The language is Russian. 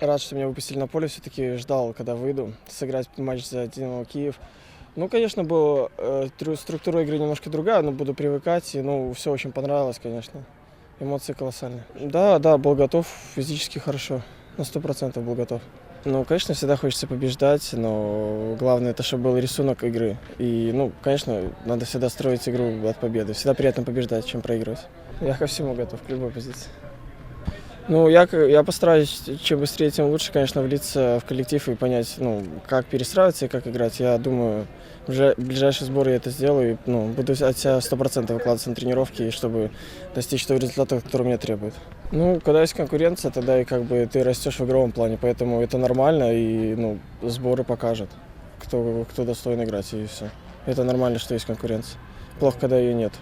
рад, что меня выпустили на поле. Все-таки ждал, когда выйду, сыграть матч за Динамо Киев. Ну, конечно, была э, тру- структура игры немножко другая, но буду привыкать. И, ну, все очень понравилось, конечно. Эмоции колоссальные. Да, да, был готов, физически хорошо. На сто процентов был готов. Ну, конечно, всегда хочется побеждать, но главное это, чтобы был рисунок игры. И, ну, конечно, надо всегда строить игру от победы. Всегда приятно побеждать, чем проигрывать. Я ко всему готов, к любой позиции. Ну, я, я постараюсь, чем быстрее, тем лучше, конечно, влиться в коллектив и понять, ну, как перестраиваться и как играть. Я думаю, в ближай- ближайшие сборы я это сделаю. И, ну, буду от себя 100% выкладываться на тренировки, чтобы достичь того результата, который мне требует. Ну, когда есть конкуренция, тогда и как бы ты растешь в игровом плане, поэтому это нормально, и, ну, сборы покажут, кто, кто достоин играть, и все. Это нормально, что есть конкуренция. Плохо, когда ее нет.